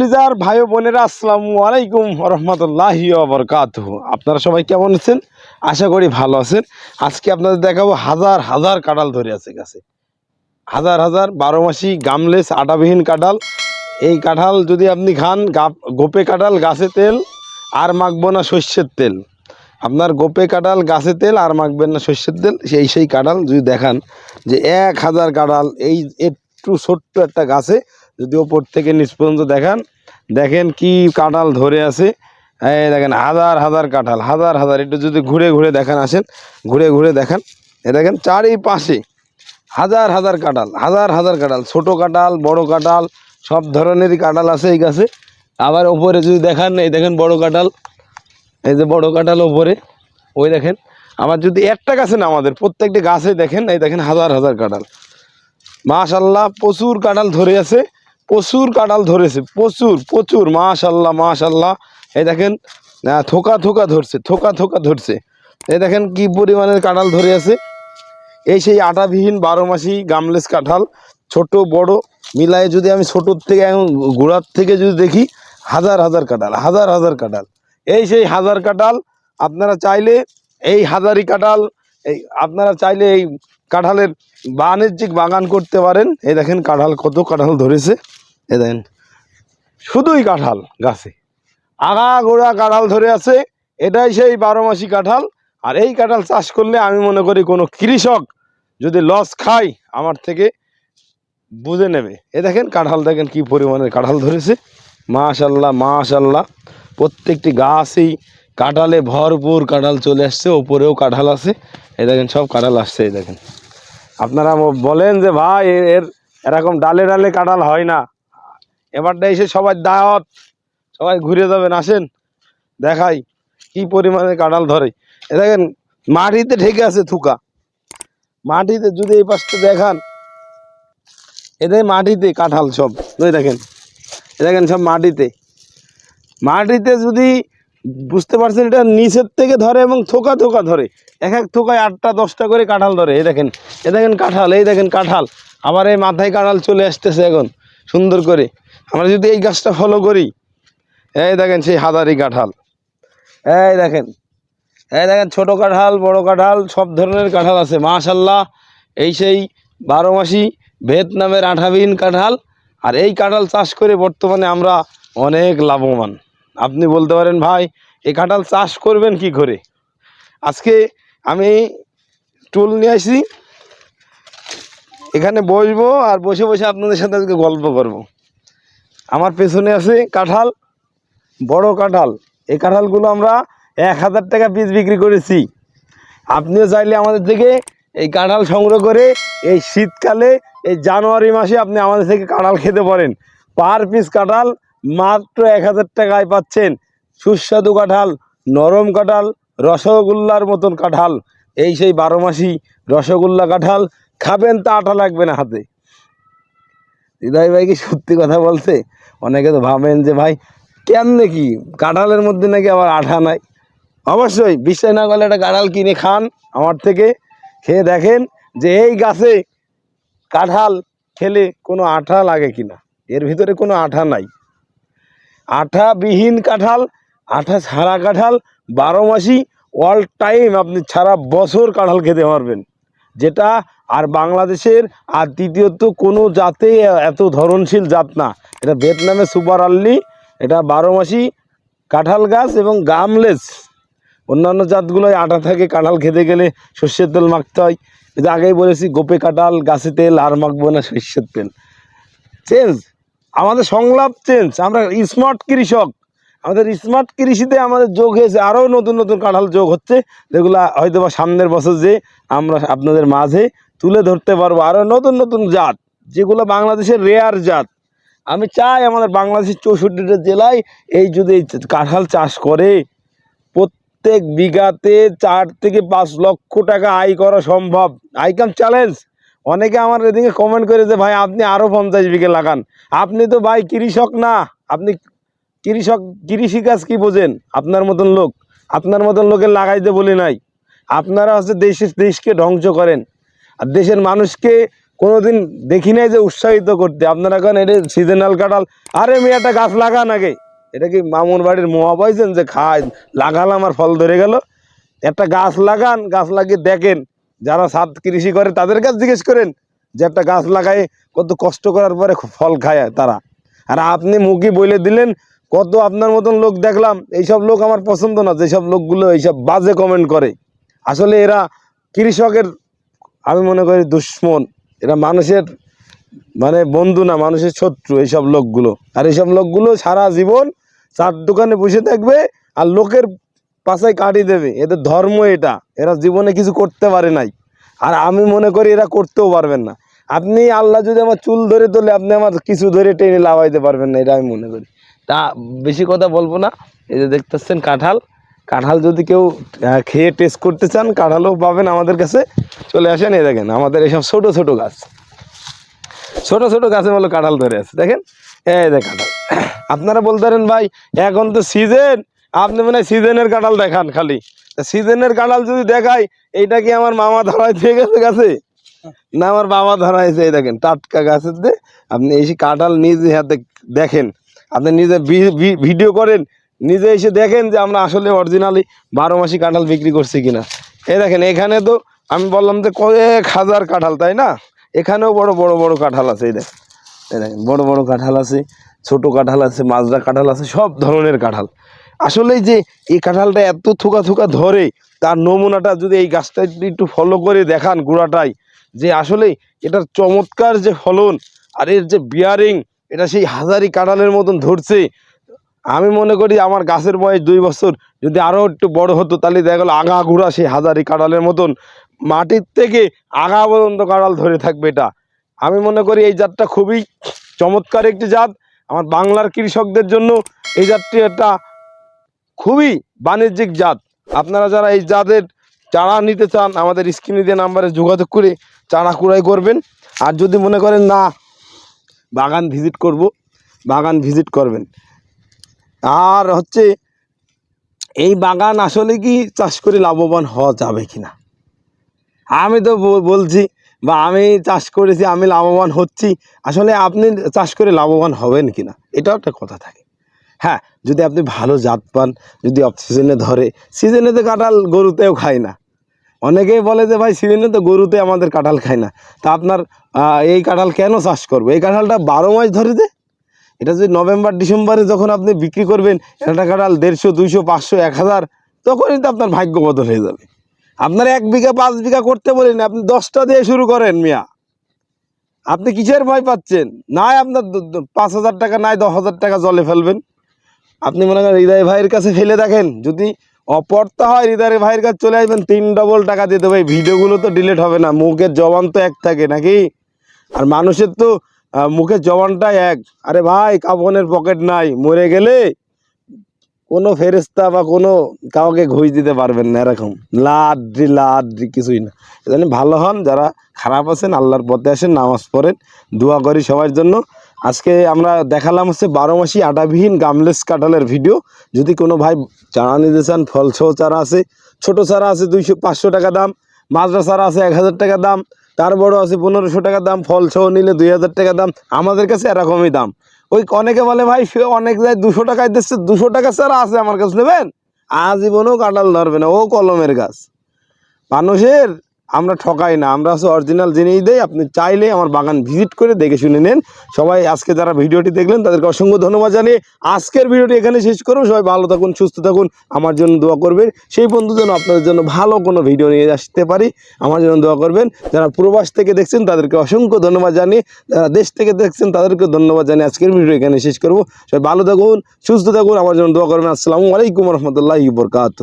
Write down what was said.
লিজার ভাই বোনেরা, আসসালামু আলাইকুম রহমতুল্লাহি বরকাত আপনারা সবাই কেমন আছেন? আশা করি ভালো আছেন। আজকে আপনাদের দেখাবো হাজার হাজার কাঁঠাল ধরে আছে গাছে। হাজার হাজার বারো মাসি গামলেস আটাবিহীন কাঁঠাল। এই কাঁঠাল যদি আপনি খান, গোপে কাঁঠাল গাছে তেল আর মাখবো না শস্যের তেল। আপনার গোপে কাঁঠাল গাছে তেল আর মাখবেন না শস্যের তেল। সেই সেই কাঁঠাল যদি দেখান যে এক হাজার কাঁঠাল, এই একটু ছোট্ট একটা গাছে যদি ওপর থেকে নিচ পর্যন্ত দেখান, দেখেন কি কাঁঠাল ধরে আছে। এই দেখেন, হাজার হাজার কাঁঠাল, হাজার হাজার। একটু যদি ঘুরে ঘুরে দেখান, আসেন, ঘুরে ঘুরে দেখান। এ দেখেন, চারিপাশে হাজার হাজার কাঁঠাল, হাজার হাজার কাঁঠাল, ছোট কাঁঠাল, বড় কাঁঠাল, সব ধরনেরই কাঁঠাল আছে এই গাছে। আবার ওপরে যদি দেখান, এই দেখেন বড় কাঁঠাল, এই যে বড় কাঁঠাল ওপরে, ওই দেখেন। আবার যদি একটা গাছে না, আমাদের প্রত্যেকটি গাছে দেখেন, এই দেখেন হাজার হাজার কাঁঠাল। মাশাল্লাহ, প্রচুর কাঁঠাল ধরে আছে। প্রচুর কাঁঠাল ধরেছে, প্রচুর প্রচুর, মাশাল্লাহ মাশাল্লাহ। এই দেখেন থোকা থোকা ধরছে, থোকা থোকা ধরছে। এই দেখেন কি পরিমাণের কাঁঠাল ধরে আছে। এই সেই আটাবিহীন বারো মাসি গামলেস কাঁঠাল, ছোট, বড়, মিলায়ে যদি আমি ছোটোর থেকে এখন গোড়ার থেকে যদি দেখি, হাজার হাজার কাঁঠাল, হাজার হাজার কাঁঠাল। এই সেই হাজার কাঁঠাল, আপনারা চাইলে এই হাজারি কাঁঠাল, এই আপনারা চাইলে এই কাঁঠালের বাণিজ্যিক বাগান করতে পারেন। এই দেখেন কাঁঠাল, কত কাঁঠাল ধরেছে। দেখেন শুধুই কাঁঠাল গাছে। আগা গোড়া কাঁঠাল ধরে আছে, এটাই সেই বারো মাসি কাঁঠাল। আর এই কাঁঠাল চাষ করলে আমি মনে করি কোনো কৃষক যদি লস খায়, আমার থেকে বুঝে নেবে। এ দেখেন, কাঁঠাল দেখেন কি পরিমাণের কাঁঠাল ধরেছে। মাশাল্লাহ মাশাল্লাহ। প্রত্যেকটি গাছই কাঁঠালে ভরপুর কাঁঠাল চলে আসছে, ওপরেও কাঁঠাল আছে। এ দেখেন, সব কাঁঠাল আসছে এই দেখেন। আপনারা বলেন যে, ভাই এর এরকম ডালে ডালে কাঁঠাল হয় না। এবারটা এসে সবাই দাওয়াত, সবাই ঘুরে যাবেন, আসেন, দেখাই কি পরিমাণে কাঁঠাল ধরে। এ দেখেন, মাটিতে ঠেকে আছে থুকা। মাটিতে যদি এই পাশটা দেখান এদের মাটিতে কাঁঠাল সব, ওই দেখেন, এ দেখেন সব মাটিতে। মাটিতে যদি বুঝতে পারছেন, এটা নিচের থেকে ধরে এবং থোকা থোকা ধরে। এক এক থোকায় আটটা, দশটা করে কাঁঠাল ধরে এই দেখেন, এ দেখেন কাঁঠাল, এই দেখেন কাঁঠাল। আবার এই মাথায় কাঁঠাল চলে আসতেছে এখন, সুন্দর করে। আমরা যদি এই গাছটা ফলো করি, এই দেখেন সেই হাজারি কাঁঠাল। এই দেখেন এই দেখেন ছোট কাঁঠাল, বড় কাঁঠাল, সব ধরনের কাঁঠাল আছে মাশাল্লাহ এই সেই বারো মাসি ভিয়েতনামের আঠাবিহীন কাঁঠাল, আর এই কাঁঠাল চাষ করে বর্তমানে আমরা অনেক লাভবান। আপনি বলতে পারেন, ভাই, এই কাঁঠাল চাষ করবেন কি করে? আজকে আমি টুল নিয়ে আসি এখানে বসবো আর বসে বসে আপনাদের সাথে আজকে গল্প করব। আমার পেছনে আছে কাঁঠাল, বড় কাঁঠাল। এই কাঁঠালগুলো আমরা এক হাজার টাকা পিস বিক্রি করেছি। আপনিও চাইলে আমাদের থেকে এই কাঁঠাল সংগ্রহ করে এই শীতকালে, এই জানুয়ারি মাসে আপনি আমাদের থেকে কাঁঠাল খেতে পারেন। পার পিস কাঁঠাল মাত্র এক হাজার টাকায় পাচ্ছেন। সুস্বাদু কাঁঠাল, নরম কাঁঠাল, রসগোল্লার মতন কাঁঠাল। এই সেই বারো মাসি রসগোল্লা কাঁঠাল, খাবেন তা আটা লাগবে না হাতে। হৃদয় ভাই কি সত্যি কথা বলছে? অনেকে তো ভাবেন যে ভাই, কেমনে কি? কাঁঠালের মধ্যে নাকি আবার আঠা নাই? অবশ্যই বিশ্বাস না করলে একটা কাঁঠাল কিনে খান আমার থেকে। খেয়ে দেখেন যে এই গাছে কাঁঠাল খেলে কোনো আঠা লাগে কিনা। এর ভিতরে কোনো আঠা নাই। আঠাবিহীন কাঁঠাল, আঠা ছাড়া কাঁঠাল, বারো মাসি অল টাইম আপনি সারা বছর কাঁঠাল খেতে পারবেন। যেটা আর বাংলাদেশের আর দ্বিতীয়ত কোনো জাতে এত ধরনশীল জাত না। এটা ভিয়েতনামের সুপার আল্লি, এটা বারো মাসি কাঁঠাল গাছ এবং গামলেস। অন্যান্য জাতগুলোয় আটা থাকে, কাঁঠাল খেতে গেলে সর্ষের তেল মাখতে হয়। এটা আগেই বলেছি, গোপে কাঁঠাল, গাছে তেল, আর মাখবো না সর্ষের তেল। চেঞ্জ আমাদের সংলাপ চেঞ্জ আমরা স্মার্ট কৃষক। আমাদের স্মার্ট কৃষিতে আমাদের যোগ হয়েছে, আরও নতুন নতুন কাঁঠাল যোগ হচ্ছে। যেগুলো হয়তো বা সামনের বছর যে আমরা আপনাদের মাঝে তুলে ধরতে পারব। আরও নতুন নতুন জাত, যেগুলো বাংলাদেশের রেয়ার জাত। আমি চাই আমাদের বাংলাদেশের চৌষট্টিটা জেলায় এই যদি কাঁঠাল চাষ করে, প্রত্যেক বিঘাতে চার থেকে পাঁচ লক্ষ টাকা আয় করা সম্ভব। Income challenge. অনেকে আমার এদিকে কমেন্ট করে যে, ভাই, আপনি আরও পঞ্চাশ বিঘে লাগান। আপনি তো ভাই কৃষক না। আপনি কৃষক কৃষিকাজ কি বোঝেন? আপনার মতন লোক। আপনার মতন লোকের লাগাইতে বলি নাই। আপনারা হচ্ছে দেশের দেশকে ধ্বংস করেন। আর দেশের মানুষকে কোনোদিন দেখি নাই যে উৎসাহিত করতে। আপনারা এখন এটা সিজনাল কাটাল আরে মেয়ে একটা গাছ লাগান আগে। এটা কি মামুর বাড়ির মোয়া পাইছেন যে খায়, লাগালাম আর ফল ধরে গেল? একটা গাছ লাগান, গাছ লাগিয়ে দেখেন। যারা সাত কৃষি করে তাদের কাছে জিজ্ঞেস করেন যে একটা গাছ লাগায় কত কষ্ট করার পরে ফল খায় তারা। আর আপনি মুখই বলে দিলেন, কত আপনার মতন লোক দেখলাম, এইসব লোক আমার পছন্দ না, যেসব লোকগুলো এইসব বাজে কমেন্ট করে। আসলে এরা কৃষকের আমি মনে করি দুশ্মন, এরা মানুষের মানে বন্ধু না, মানুষের শত্রু এইসব লোকগুলো। আর এইসব লোকগুলো সারা জীবন চার দোকানে বসে থাকবে আর লোকের পাশায় কাটি দেবে। এদের ধর্ম এটা, এরা জীবনে কিছু করতে পারে নাই। আর আমি মনে করি এরা করতেও পারবেন না। আপনি আল্লাহ যদি আমার চুল ধরে তোলে, আপনি আমার কিছু ধরে টেনে লাভাইতে পারবেন না, এটা আমি মনে করি। তা বেশি কথা বলব না। এই যে দেখতেছেন কাঁঠাল। কাঁঠাল যদি কেউ খেয়ে টেস্ট করতে চান, কাঁঠালও পাবেন আমাদের কাছে। চলে আসেন, এই দেখেন, আমাদের এইসব ছোট ছোট গাছ। ছোট ছোট গাছে বলে কাঁঠাল ধরে আছে, দেখেন? এই দেখ কাঁঠাল। আপনারা বলতে পারেন, ভাই, এখন তো সিজন আপনি মনে হয় সিজনের কাঁঠাল দেখান খালি। সিজনের কাঁঠাল যদি দেখাই, এইটা কি আমার মামা ধরাই দিয়ে গেছে গাছে? না, আমার বাবা ধরাইছে এই দেখেন, টাটকা গাছের দিয়ে আপনি এসে কাঁঠাল নিজে হাতে দেখেন। আপনি নিজে ভিডিও করেন নিজে এসে দেখেন যে আমরা আসলে অরিজিনালি বারো মাসি কাঁঠাল বিক্রি করছি কিনা। এই দেখেন, এখানে তো আমি বললাম যে কয়েক হাজার কাঁঠাল, তাই না? এখানেও বড় বড় বড় কাঁঠাল আছে, এই দেখেন। এই দেখেন, বড় বড় কাঁঠাল আছে, ছোট কাঁঠাল আছে, মাজরা কাঁঠাল আছে, সব ধরনের কাঁঠাল। আসলেই যে এই কাঁঠালটা এত থুকা থুকা ধরে, তার নমুনাটা যদি এই গাছটা একটু ফলো করে দেখান গোড়াটাই যে আসলেই এটার চমৎকার যে ফলন আর এর যে বিয়ারিং এটা সেই হাজারি কাঁঠালের মতন ধরছে আমি মনে করি আমার গাছের বয়স দুই বছর। যদি আরও একটু বড় হতো, তাহলে দেখা গেলো আগা ঘুরা সেই হাজারি কাঁড়ালের মতন। মাটির থেকে আগা পর্যন্ত কাঁড়াল ধরে থাকবে এটা। আমি মনে করি এই জাতটা খুবই চমৎকার একটি জাত। আমার বাংলার কৃষকদের জন্য এই জাতটি একটা খুবই বাণিজ্যিক জাত। আপনারা যারা এই জাতের চারা নিতে চান, আমাদের স্ক্রিনে দিয়ে নাম্বারে যোগাযোগ করে চারা কুড়াই করবেন। আর যদি মনে করেন না, বাগান ভিজিট করব, বাগান ভিজিট করবেন। আর হচ্ছে এই বাগান আসলে কি চাষ করে লাভবান হওয়া যাবে কিনা? আমি তো বলছি বা আমি চাষ করেছি, আমি লাভবান হচ্ছি। আসলে আপনি চাষ করে লাভবান হবেন কি না এটাও একটা কথা থাকে। হ্যাঁ যদি আপনি ভালো জাত পান, যদি অফ সিজনে ধরে সিজনে তো কাঁঠাল গরুতেও খায় না। অনেকেই বলে যে, ভাই সিজনে তো গরুতে আমাদের কাঁঠাল খায় না। তা আপনার এই কাঁঠাল কেন চাষ করব? এই কাঁঠালটা বারো মাস ধরে দে এটা যদি নভেম্বর, ডিসেম্বরে যখন আপনি বিক্রি করবেন একটা কাঁঠাল দেড়শো, দুইশো, পাঁচশো, এক হাজার, তখনই তো আপনার ভাগ্য বদল হয়ে যাবে। আপনার এক বিঘা, পাঁচ বিঘা করতে বলেন, আপনি দশটা দিয়ে শুরু করেন মিয়া। আপনি কিসের ভয় পাচ্ছেন? নাই আপনার পাঁচ হাজার টাকা, নাই দশ হাজার টাকা জলে ফেলবেন। আপনি মনে করেন হৃদয় ভাইয়ের কাছে ফেলে দেখেন, যদি অপরতা হয়, হৃদয় ভাইয়ের কাছে চলে আসবেন, তিন ডবল টাকা দিয়ে দেবে। ভিডিওগুলো তো ডিলিট হবে না, মুখের জবান তো এক থাকে নাকি? আর মানুষের তো মুখের জবানটাই এক। আরে ভাই কাপনের পকেট নাই। মরে গেলে কোনো ফেরেস্তা বা কোনো কাউকে ঘুষ দিতে পারবেন না এরকম। লাদ্রি লাদ্রি কিছুই না। এজন্য ভালো হন, যারা খারাপ আছেন, আল্লাহর পথে আসেন, নামাজ পড়েন, দোয়া করি সবার জন্য। আজকে আমরা দেখালাম হচ্ছে বারো মাসি আটাবিহীন গামলেস কাঁঠালের ভিডিও। যদি কোনো ভাই চারা নিতে চান ফল সহ চারা আছে, ছোট চারা আছে দুইশো পাঁচশো টাকা দাম মাজরা চারা আছে এক হাজার টাকা দাম তার বড় আছে পনেরোশো টাকা দাম ফল সহ নিলে দুই হাজার টাকা দাম, আমাদের কাছে এরকমই দাম। ওই অনেকে বলে, ভাই, সে অনেক যায় দুশো টাকায় দিচ্ছে, দুশো টাকা স্যার আছে আমার কাছে নেবেন? আজীবনও কাঁঠাল ধরবে না, ও কলমের গাছ। মানুষের আমরা ঠকাই না, আমরা হচ্ছে অরিজিনাল জিনিস দেই, আপনি চাইলে আমার বাগান ভিজিট করে দেখে শুনে নেন। সবাই আজকে যারা ভিডিওটি দেখলেন, তাদেরকে অসংখ্য ধন্যবাদ জানিয়ে আজকের ভিডিওটি এখানে শেষ করুন। সবাই ভালো থাকুন, সুস্থ থাকুন, আমার জন্য দোয়া করবেন। সেই বন্ধু যেন আপনাদের জন্য ভালো কোনো ভিডিও নিয়ে আসতে পারি, আমার জন্য দোয়া করবেন। যারা প্রবাস থেকে দেখছেন, তাদেরকে অসংখ্য ধন্যবাদ জানিয়ে, যারা দেশ থেকে দেখছেন তাদেরকে ধন্যবাদ জানিয়ে আজকের ভিডিও এখানে শেষ করব। সবাই ভালো থাকুন, সুস্থ থাকুন, আমার জন্য দোয়া করবেন। আসসালামু আলাইকুম রহমতুল্লাহ বরকাত